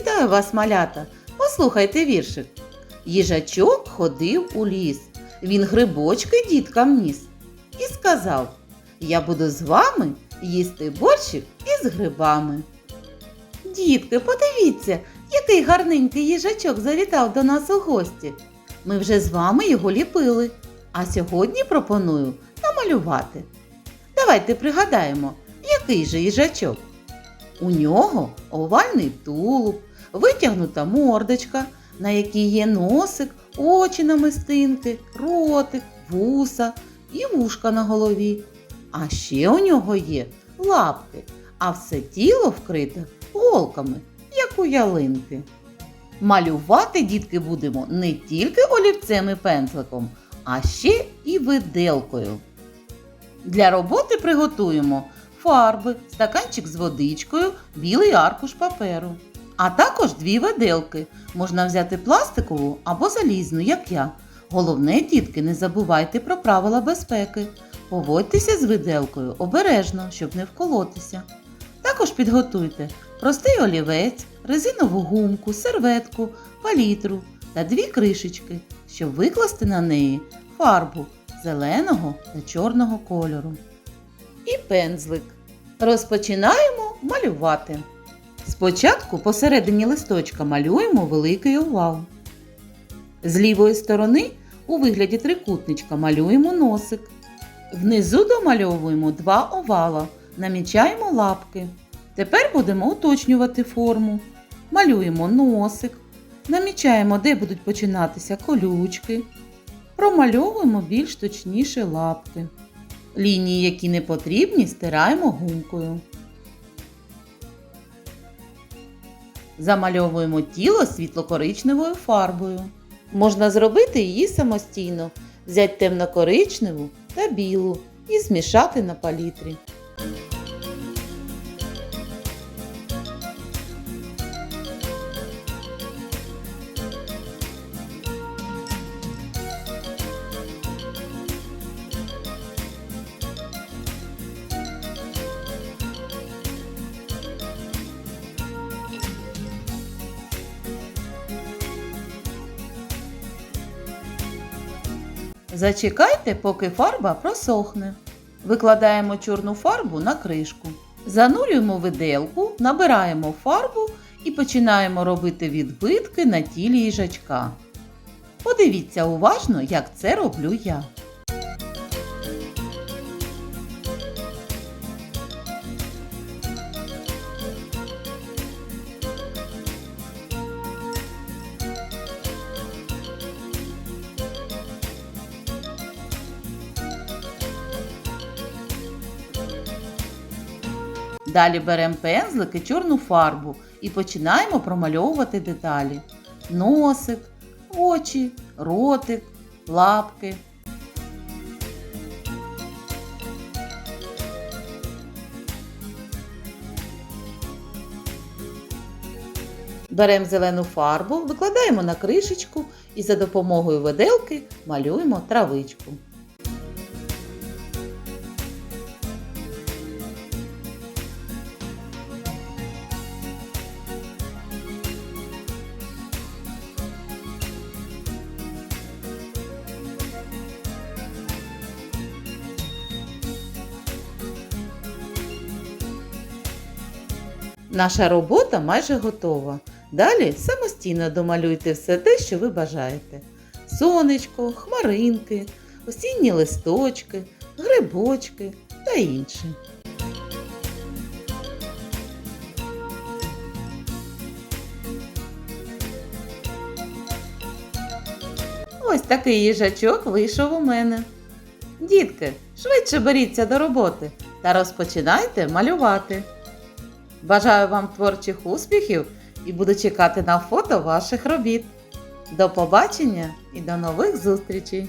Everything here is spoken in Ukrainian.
Вітаю вас, малята! Послухайте віршик. Їжачок ходив у ліс. Він грибочки діткам ніс і сказав: Я буду з вами їсти борщик із грибами. Дітки, подивіться, який гарненький їжачок завітав до нас у гості. Ми вже з вами його ліпили, а сьогодні пропоную намалювати. Давайте пригадаємо, який же їжачок. У нього овальний тулуб, витягнута мордочка, на якій є носик, очі намистинки, ротик, вуса і вушка на голові. А ще у нього є лапки, а все тіло вкрите голками, як у ялинки. Малювати дітки будемо не тільки олівцем і пензликом, а ще і виделкою. Для роботи приготуємо фарби, стаканчик з водичкою, білий аркуш паперу. А також дві виделки. Можна взяти пластикову або залізну, як я. Головне, дітки, не забувайте про правила безпеки. Поводьтеся з виделкою обережно, щоб не вколотися. Також підготуйте простий олівець, резинову гумку, серветку, палітру та дві кришечки, щоб викласти на неї фарбу зеленого та чорного кольору. І пензлик. Розпочинаємо малювати. Спочатку посередині листочка малюємо великий овал. З лівої сторони у вигляді трикутничка малюємо носик. Внизу домальовуємо два овала, намічаємо лапки. Тепер будемо уточнювати форму. Малюємо носик, намічаємо, де будуть починатися колючки. Промальовуємо більш точніше лапки. Лінії, які не потрібні, стираємо гумкою. Замальовуємо тіло світло-коричневою фарбою. Можна зробити її самостійно, взяти темно-коричневу та білу і змішати на палітрі. Зачекайте, поки фарба просохне. Викладаємо чорну фарбу на кришку. Занурюємо виделку, набираємо фарбу і починаємо робити відбитки на тілі їжачка. Подивіться уважно, як це роблю я. Далі беремо пензлик і чорну фарбу і починаємо промальовувати деталі. Носик, очі, ротик, лапки. Беремо зелену фарбу, викладаємо на кришечку і за допомогою виделки малюємо травичку. Наша робота майже готова. Далі самостійно домалюйте все те, що ви бажаєте: сонечко, хмаринки, осінні листочки, грибочки та інше. Ось такий їжачок вийшов у мене. Дітки, швидше беріться до роботи та розпочинайте малювати. Бажаю вам творчих успіхів і буду чекати на фото ваших робіт. До побачення і до нових зустрічей!